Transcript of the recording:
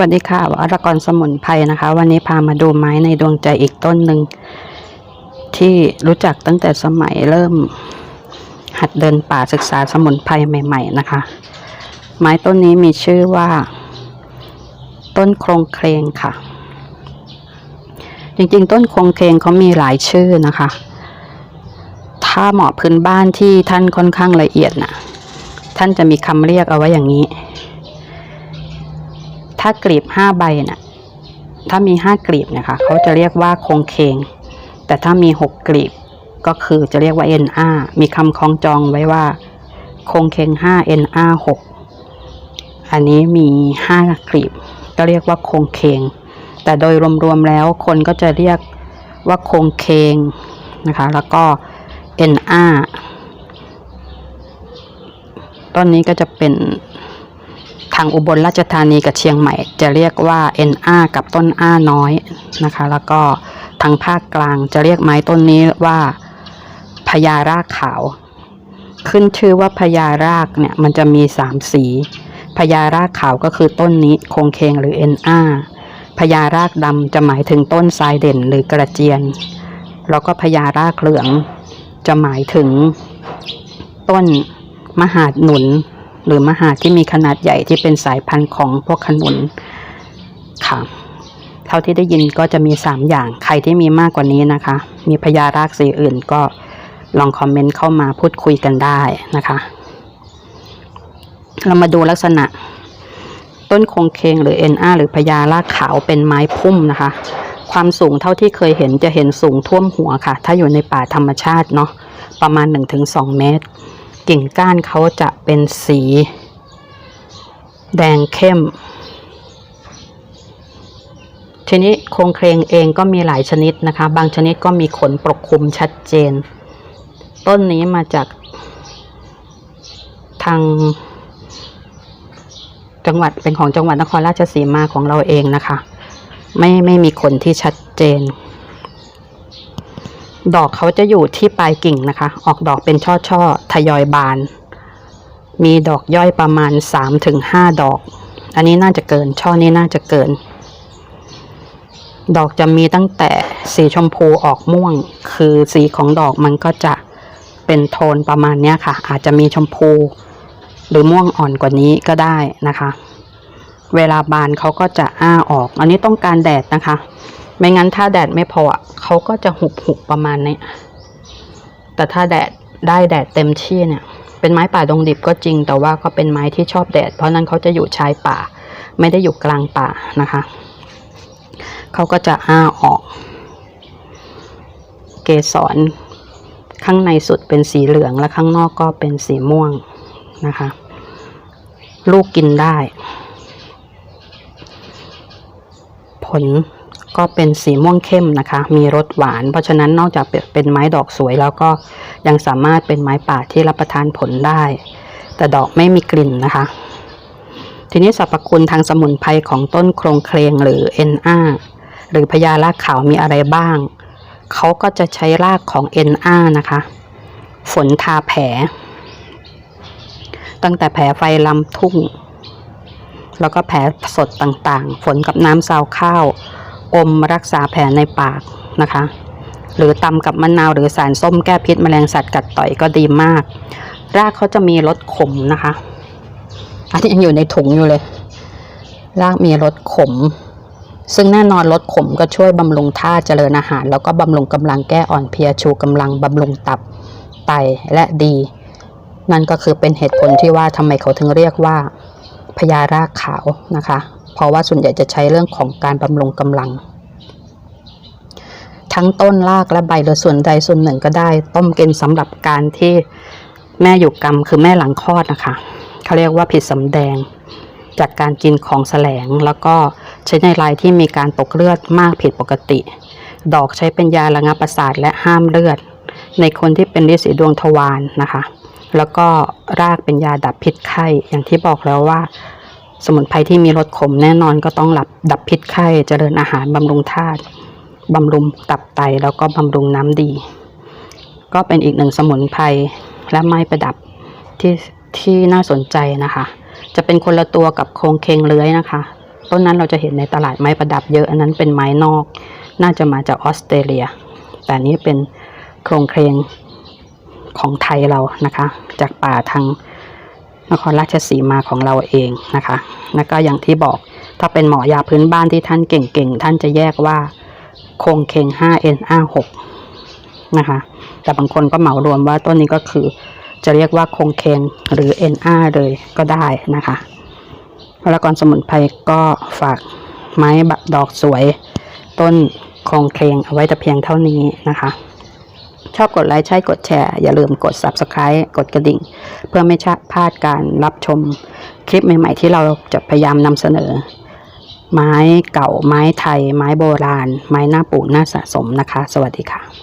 วัสดีค่ะวรกรสมุนไพรนะคะ วันนี้พามาดูไม้ในดวงใจอีกต้นหนึ่ง ที่รู้จักตั้งแต่สมัยเริ่ม หัดเดินป่าศึกษาสมุนไพรใหม่ ๆนะคะ ไม้ต้นนี้มีชื่อว่า ต้นโครงเครงค่ะ จริงๆ ต้นโครงเครงเขามีหลายชื่อนะคะ ถ้าเหมาะพื้นบ้านที่ท่านค่อนข้างละเอียดนะท่านจะมีคำเรียกเอาไว้อย่างนี้ ถ้ากลีบห้าใบน่ะถ้ามีห้ากลีบนะคะเขาจะเรียกว่าโครงเคง แต่ถ้ามีหกกลีบก็คือจะเรียกว่า NR มีคำคล้องจองไว้ว่าโครงเคงห้า NR หกอันนี้มีห้ากลีบ ก็เรียกว่าโครงเคง แต่โดยรวมๆแล้วคนก็จะเรียกว่าโครงเคงนะคะ แล้วก็ NR ต้นนี้ก็จะเป็น ทางอุบลราชธานีกับเชียงใหม่ จะเรียกว่า NR กับต้นอ้าน้อยนะคะ แล้วก็ทางภาคกลางจะเรียกไม้ต้นนี้ว่าพญารากขาว ขึ้นชื่อว่าพญารากเนี่ยมันจะมีสามสีพญารากขาวก็คือต้นนี้โคงเคงหรือ NR พญารากดำจะหมายถึงต้นทรายเด่นหรือกระเจียน แล้วก็พญารากเหลืองจะหมายถึงต้นมหาดหนุน หรือมหาที่มีขนาดใหญ่ที่เป็นสายพันธุ์ของพวกขนุนค่ะเท่าที่ได้ยินก็จะมีสามอย่าง ใครที่มีมากกว่านี้นะคะ มีพยารากสีอื่นก็ลองคอมเมนต์เข้ามาพูดคุยกันได้นะคะ เรามาดูลักษณะ ต้นคงเคงหรือ NR หรือพญารากขาวเป็นไม้พุ่มนะคะ ความสูงเท่าที่เคยเห็นจะเห็นสูงท่วมหัวค่ะ ถ้าอยู่ในป่าธรรมชาติเนาะประมาณ 1-2 เมตร กิ่งก้านเขาจะเป็นสี แดงเข้ม ทีนี้โครงเครงเองก็มีหลายชนิดนะคะ บางชนิดก็มีขนปกคลุมชัดเจน ต้นนี้มาจากทางจังหวัดเป็นของจังหวัดนครราชสีมาของเราเองนะคะ ไม่ไม่มีขนที่ชัดเจน ดอกเขาจะอยู่ที่ปลายกิ่งนะคะ ออกดอกเป็นช่อๆทยอยบาน มีดอกย่อยประมาณสามถึงห้าดอก อันนี้น่าจะเกิน ช่อนี้น่าจะเกิน ดอกจะมีตั้งแต่สีชมพูออกม่วง คือสีของดอกมันก็จะเป็นโทนประมาณนี้ค่ะ อาจจะมีชมพู หรือม่วงอ่อนกว่านี้ก็ได้นะคะ เวลาบานเขาก็จะอ้าออก อันนี้ต้องการแดดนะคะ ไม่งั้นถ้าแดดไม่พออะเขาก็จะหุบหุบประมาณนี้แต่ถ้าแดดได้แดดเต็มที่เนี่ย เป็นไม้ป่าดงดิบก็จริง แต่ว่าก็เป็นไม้ที่ชอบแดด เพราะนั้นเขาจะอยู่ชายป่า ไม่ได้อยู่กลางป่านะคะเขาก็จะอ้าออก เกสรข้างในสุดเป็นสีเหลืองและข้างนอกก็เป็นสีม่วงนะคะ ลูกกินได้ ผลก็เป็นสีม่วงเข้มนะคะ มีรสหวาน เพราะฉะนั้นนอกจากเป็นไม้ดอกสวยแล้วก็ยังสามารถเป็นไม้ป่าที่รับประทานผลได้ แต่ดอกไม่มีกลิ่นนะคะ ทีนี้สรรพคุณทางสมุนไพรของต้นโครงเครงหรือ NR หรือพญารากขาวมีอะไรบ้าง เขาก็จะใช้รากของ NR นะคะ ฝนทาแผล ตั้งแต่แผลไฟลำทุ่ง แล้วก็แผลสดต่างๆ ฝนกับน้ำซาวข้าวอมรักษาแผลในปากนะคะ หรือตำกับมะนาวหรือสารส้มแก้พิษแมลงสัตว์กัดต่อยก็ดีมาก รากเขาจะมีรสขมนะคะ อันนี้ยังอยู่ในถุงอยู่เลย รากมีรสขม ซึ่งแน่นอนรสขมก็ช่วยบำรุงธาตุเจริญอาหาร แล้วก็บำรุงกำลังแก้อ่อนเพลียชูกำลังบำรุงตับไตและดี นั่นก็คือเป็นเหตุผลที่ว่าทำไมเขาถึงเรียกว่า พญารากขาวนะคะ เพราะว่าส่วนใหญ่จะใช้เรื่องของการบำรุงกำลัง ทั้งต้นรากและใบหรือส่วนใดส่วนหนึ่งก็ได้ ต้มกินสำหรับการที่แม่อยู่กรรมคือแม่หลังคลอดนะคะเขาเรียกว่าผิดสำแดง จากการกินของแสลง แล้วก็ใช้ในรายที่มีการตกเลือดมากผิดปกติ ดอกใช้เป็นยาระงับประสาทและห้ามเลือด ในคนที่เป็นฤทธิ์สีดวงทวารนะคะ แล้วก็รากเป็นยาดับพิษไข้ อย่างที่บอกแล้วว่า สมุนไพรที่มีรสขมแน่นอนก็ต้องหลับดับพิษไข้เจริญอาหารบำรุงธาตุบำรุงตับไตแล้วก็บำรุงน้ำดี ก็เป็นอีกหนึ่งสมุนไพรและไม้ประดับที่ที่น่าสนใจนะคะ จะเป็นคนละตัวกับโครงเคงเลื้อยนะคะ ต้นนั้นเราจะเห็นในตลาดไม้ประดับเยอะอันนั้นเป็นไม้นอก น่าจะมาจากออสเตรเลีย แต่นี้เป็นโครงเคงของไทยเรานะคะ จากป่าทางนครราชสีมาของเราเองนะคะ แล้วก็อย่างที่บอกถ้าเป็นหมอยาพื้นบ้านที่ท่านเก่งๆ ท่านจะแยกว่าโครงเคง 5N R6 นะคะ แต่บางคนก็เหมารวมว่าต้นนี้ก็คือจะเรียกว่าโครงเคงหรือ NR เลยก็ได้นะคะแล้วกรสมุนไพรก็ฝากไม้บะดอกสวย ต้นโครงเคงเอาไว้แต่เพียงเท่านี้นะคะ ชอบกดไลค์ใช่กดแชร์ อย่าลืมกด Subscribe กดกระดิ่ง เพื่อไม่พลาดการรับชมคลิปใหม่ ๆ ที่เราจะพยายามนำเสนอ ไม้เก่าไม้ไทย ไม้โบราณ ไม้หน้าปู่หน้าสะสมนะคะ สวัสดีค่ะ